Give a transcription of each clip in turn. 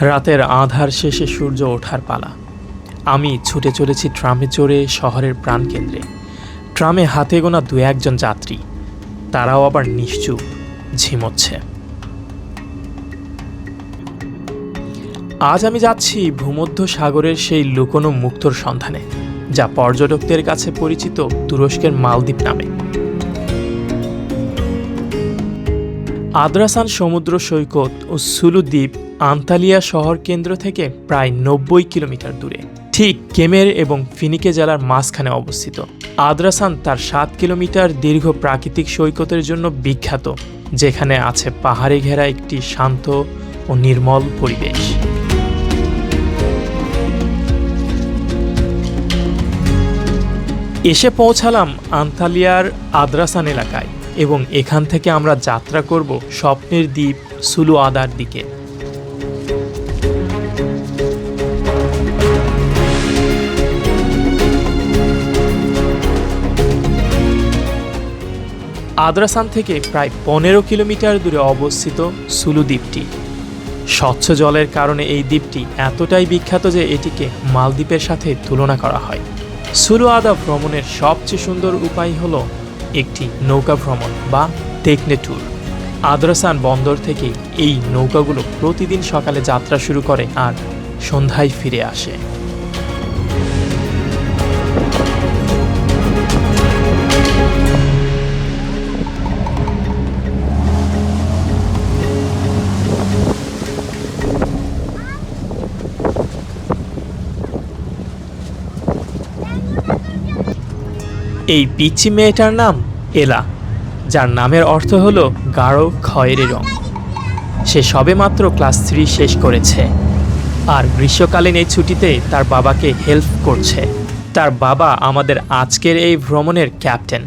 রাতের আধার শেষে সূর্য ওঠার পালা। আমি ছুটে চলেছি ট্রামে চড়ে শহরের প্রাণকেন্দ্রে। ট্রামে হাতে গোনা দু একজন যাত্রী। তারাও আবার নিশ্চুপ, ঝিমোচ্ছে। আজ আমি যাচ্ছি ভূমধ্য সাগরের সেই লুকোনো মুক্তর সন্ধানে, যা পর্যটকদের কাছে পরিচিত তুরস্কের মালদ্বীপ নামে। আদ্রাসান সমুদ্র সৈকত ও সুলু দ্বীপ আন্তালিয়া শহর কেন্দ্র থেকে প্রায় নব্বই কিলোমিটার দূরে, ঠিক কেমের এবং ফিনিকে জেলার মাঝখানে অবস্থিত। আদ্রাসান তার সাত কিলোমিটার দীর্ঘ প্রাকৃতিক সৈকতের জন্য বিখ্যাত, যেখানে আছে পাহাড়ে ঘেরা একটি শান্ত ও নির্মল পরিবেশ। এসে পৌঁছালাম আন্তালিয়ার আদ্রাসান এলাকায় এবং এখান থেকে আমরা যাত্রা করব স্বপ্নের দ্বীপ সুলু আদার দিকে। আদ্রাসান থেকে প্রায় পনেরো কিলোমিটার দূরে অবস্থিত সুলু দ্বীপটি। স্বচ্ছ জলের কারণে এই দ্বীপটি এতটাই বিখ্যাত যে এটিকে মালদ্বীপের সাথে তুলনা করা হয়। সুলু আদা ভ্রমণের সবচেয়ে সুন্দর উপায় হল একটি নৌকা ভ্রমণ বা টেকনে ট্যুর। আদ্রাসান বন্দর থেকে এই নৌকাগুলো প্রতিদিন সকালে যাত্রা শুরু করে আর সন্ধ্যায় ফিরে আসে। এই পিচ্ছি মেয়েটার নাম এলা যার নামের অর্থ হলো গাঢ় খয়েরি রং। সে সবেমাত্র ক্লাস থ্রি শেষ করেছে আর গ্রীষ্মকালীন এই ছুটিতে তার বাবাকে হেল্প করছে। তার বাবা আমাদের আজকের এই ভ্রমণের ক্যাপ্টেন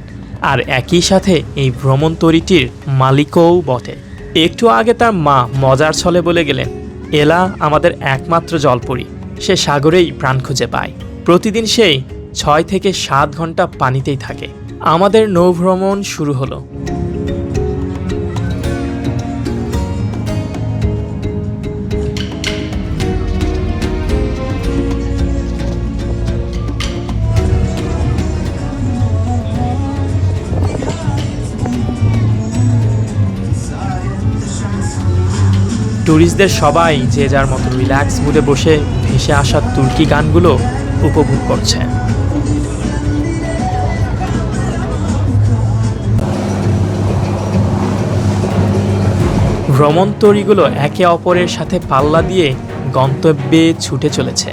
আর একই সাথে এই ভ্রমণ তরিটির মালিকও বটে। একটু আগে তার মা মজার ছলে বলে গেলেন, এলা আমাদের একমাত্র জলপরি, সে সাগরেই প্রাণ খুঁজে পায়। প্রতিদিন সেই ছয় থেকে সাত ঘণ্টা পানিতেই থাকে। আমাদের নৌভ্রমণ শুরু হলো। ট্যুরিস্টদের সবাই যে যার মতো রিল্যাক্স মুডে বসে ভেসে আসা তুর্কি গানগুলো উপভোগ করছে। ভ্রমণ তরিগুলো একে অপরের সাথে পাল্লা দিয়ে গন্তব্যে ছুটে চলেছে।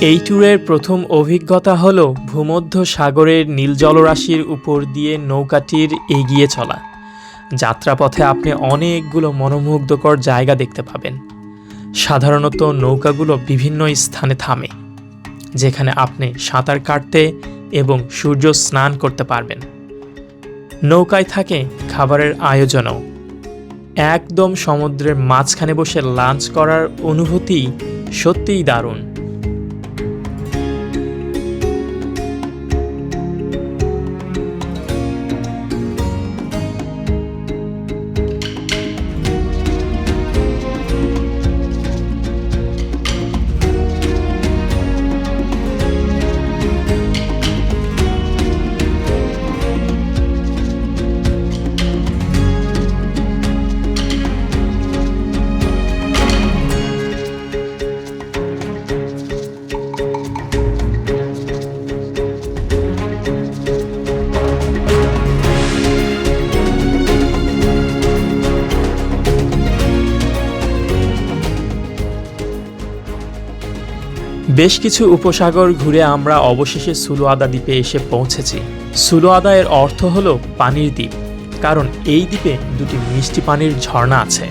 এই ট্যুরের প্রথম অভিজ্ঞতা হল ভূমধ্য সাগরের নীল জলরাশির উপর দিয়ে নৌকাটির এগিয়ে চলা। যাত্রাপথে আপনি অনেকগুলো মনোমুগ্ধকর জায়গা দেখতে পাবেন। সাধারণত নৌকাগুলো বিভিন্ন স্থানে থামে, যেখানে আপনি সাঁতার কাটতে এবং সূর্য স্নান করতে পারবেন। নৌকায় থাকে খাবারের আয়োজনও। একদম সমুদ্রের মাঝখানে বসে লাঞ্চ করার অনুভূতি সত্যিই দারুণ। বেশ কিছু উপসাগর ঘুরে আমরা অবশেষে সুলোয়াদা দ্বীপে এসে পৌঁছেছি। সুলোয়াদা এর অর্থ হল পানির দ্বীপ, কারণ এই দ্বীপে দুটি মিষ্টি পানির ঝর্ণা আছে।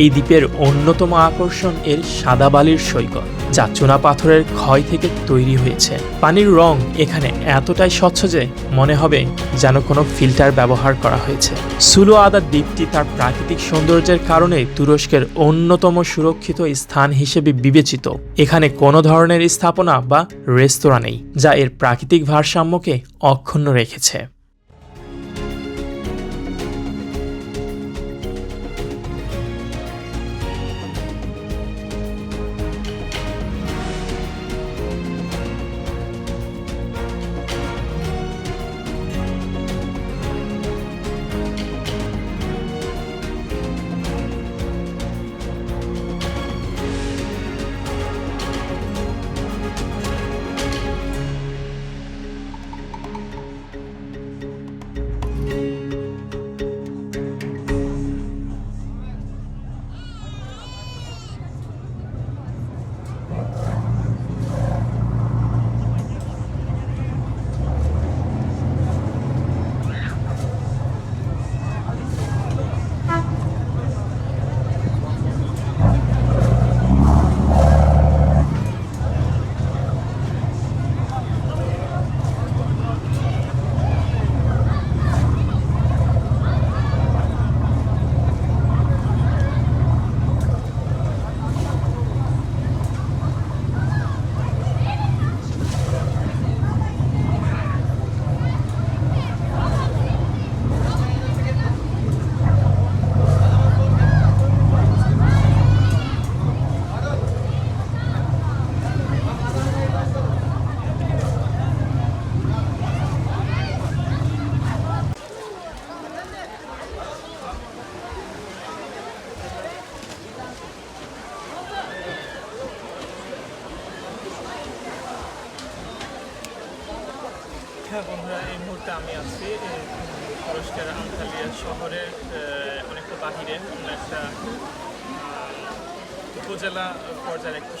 এই দ্বীপের অন্যতম আকর্ষণ এর সাদা বালির সৈকত। যা চুনা পাথরের ক্ষয় থেকে তৈরি হয়েছে। পানির রং এখানে এতটাই স্বচ্ছ যে মনে হবে যেন কোনো ফিল্টার ব্যবহার করা হয়েছে। সুলো আদা দ্বীপটি তার প্রাকৃতিক সৌন্দর্যের কারণে তুরস্কের অন্যতম সুরক্ষিত স্থান হিসেবে বিবেচিত। এখানে কোনো ধরনের স্থাপনা বা রেস্তোরাঁ নেই, যা এর প্রাকৃতিক ভারসাম্যকে অক্ষুণ্ণ রেখেছে।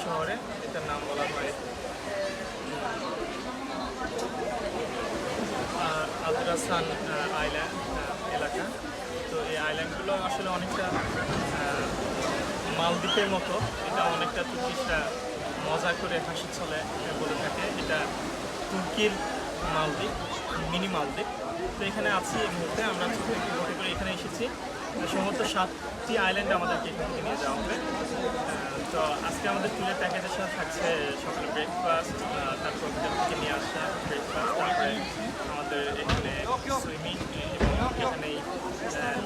শহরে, এটার নাম বলা হয়। আদ্রাসান আইল্যান্ড এলাকা। তো এই আইল্যান্ডগুলো আসলে অনেকটা মালদ্বীপের মতো। এটা অনেকটা তুর্কিশরা মজা করে হাসি ছলে বলে থাকে। এটা তুর্কির মালদ্বীপ মিনি মালদ্বীপ। তো এখানে আছি এই মুহূর্তে। আমরা করে এখানে এসেছি। সম্ভবত সাতটি আইল্যান্ড আমাদেরকে এখান থেকে নিয়ে যাওয়া হবে। তো আজকে আমাদের ট্যুরের প্যাকেজের সাথে থাকছে সকালে ব্রেকফাস্ট তারপর থেকে নিয়ে আসা ব্রেকফাস্ট তারপরে আমাদের এখানে সুইমিং এবং এখানেই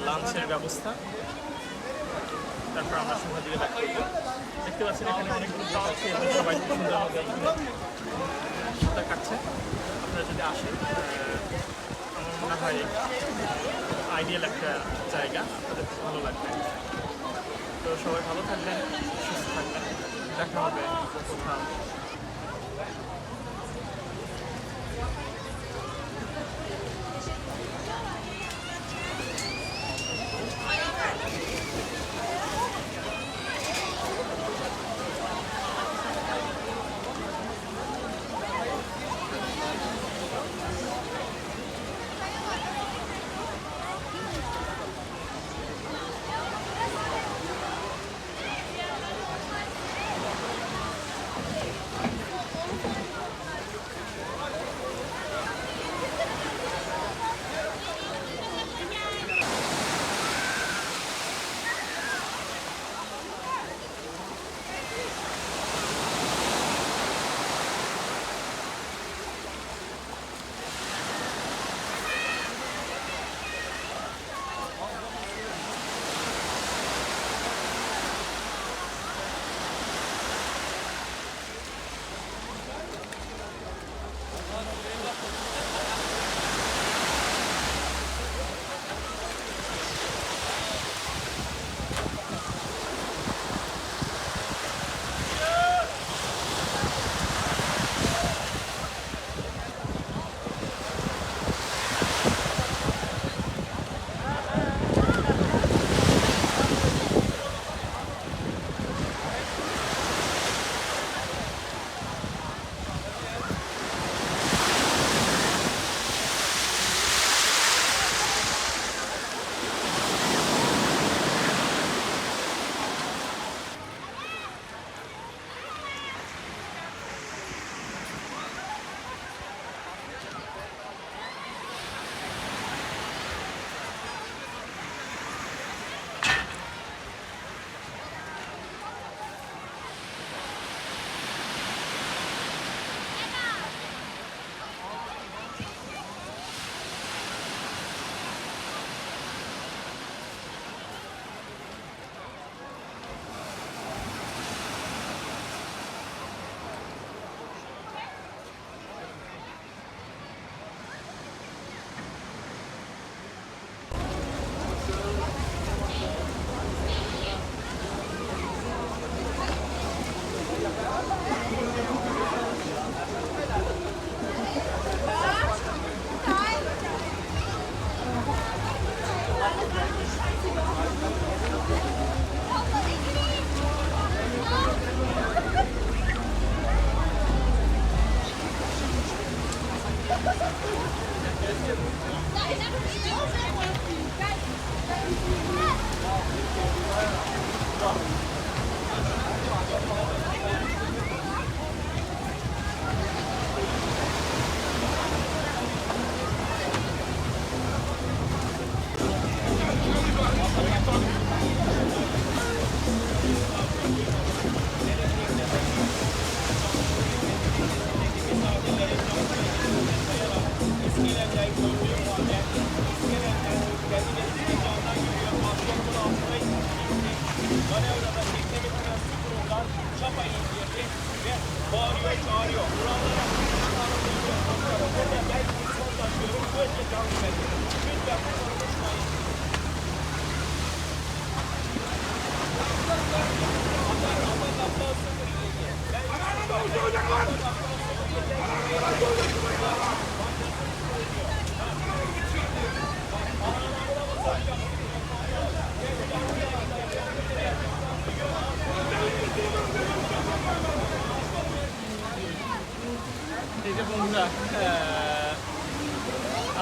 লাঞ্চের ব্যবস্থা। তারপর আমরা সন্ধ্যার দিকে ব্যাক করব। দেখতে পাচ্ছেন এখানে অনেকগুলো আছে সবাই সুন্দরভাবে এখানে সাঁতার কাটছে। আপনারা যদি আসেন আমার মনে হয় আইডিয়াল একটা জায়গা আপনাদের ভালো লাগবে। তো সবাই ভালো থাকবেন, সুস্থ থাকবেন। দেখা হবে কোথাও।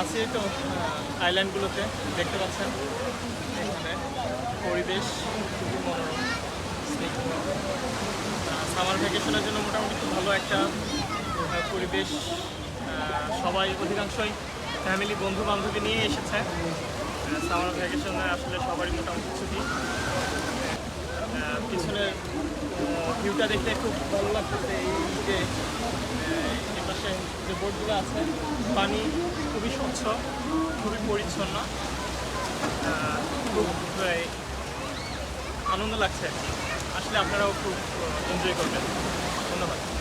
আছি তো আইল্যান্ডগুলোতে দেখতে পাচ্ছেন। এখানে পরিবেশ খুবই মনোরম সামার ভ্যাকেশনের জন্য মোটামুটি খুব ভালো একটা পরিবেশ। সবাই অধিকাংশই ফ্যামিলি বন্ধু বান্ধবী নিয়ে এসেছে। সামার ভ্যাকেশনে আসলে সবারই মোটামুটি ছুটি। পিছনের ভিউটা দেখতে খুব ভালো লাগতেছে এই যে এপাশে যে বোটগুলো আছে, পানি স্বচ্ছ খুবই পরিচ্ছন্ন। খুব আনন্দ লাগছে। আসলে আপনারাও খুব এনজয় করবেন। ধন্যবাদ।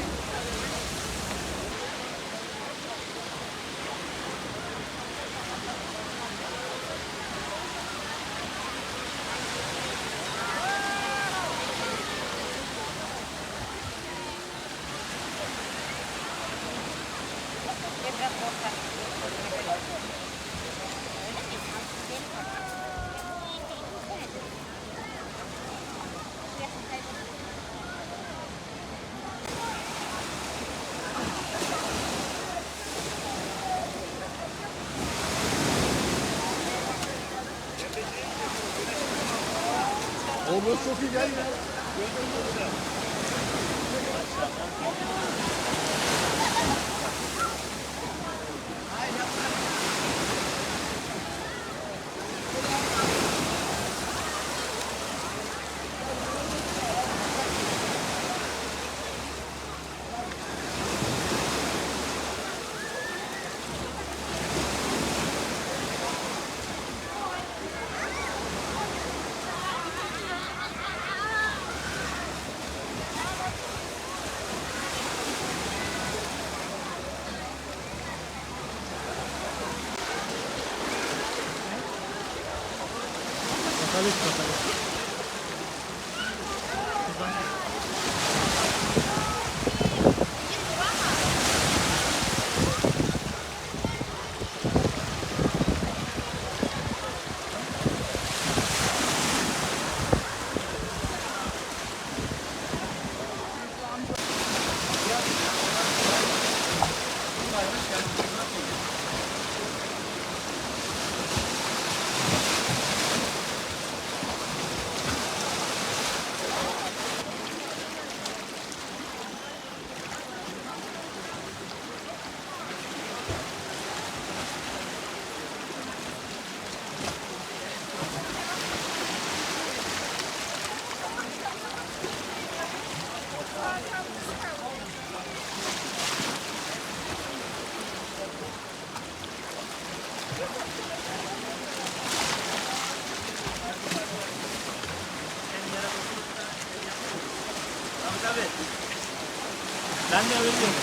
burası çok iyi geldi. Gözüm burada. です。Amém.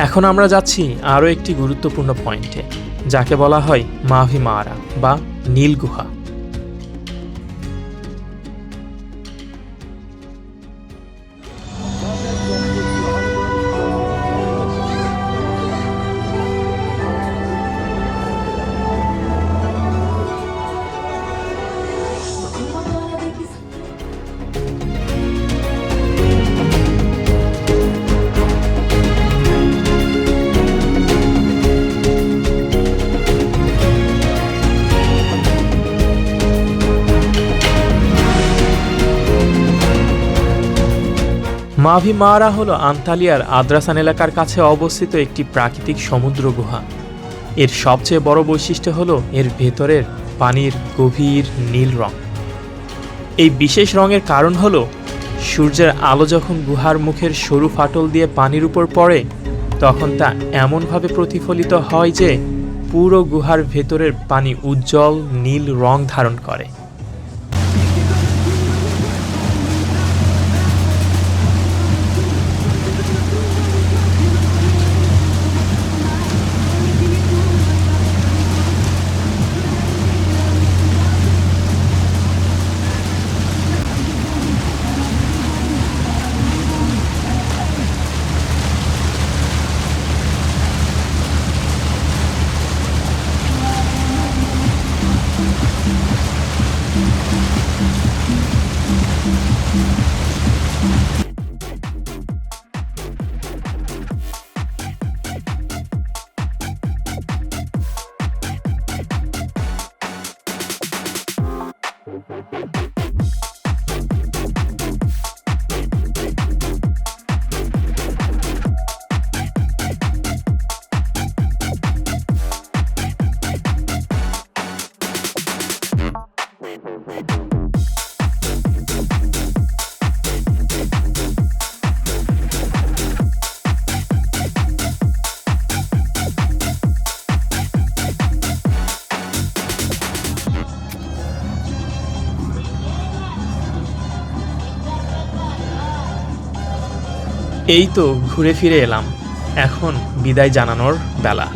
এখন আমরা যাচ্ছি আরও একটি গুরুত্বপূর্ণ পয়েন্টে যাকে বলা হয় মাভি মারা বা নীল গুহা মাভি মারা হলো আন্তালিয়ার আদ্রাসান এলাকার কাছে অবস্থিত একটি প্রাকৃতিক সমুদ্র গুহা। এর সবচেয়ে বড় বৈশিষ্ট্য হলো এর ভেতরের পানির গভীর নীল রং। এই বিশেষ রঙের কারণ হল, সূর্যের আলো যখন গুহার মুখের সরু ফাটল দিয়ে পানির উপর পড়ে, তখন তা এমনভাবে প্রতিফলিত হয় যে পুরো গুহার ভেতরের পানি উজ্জ্বল নীল রং ধারণ করে। এই তো ঘুরে ফিরে এলাম। এখন বিদায় জানানোর বেলা।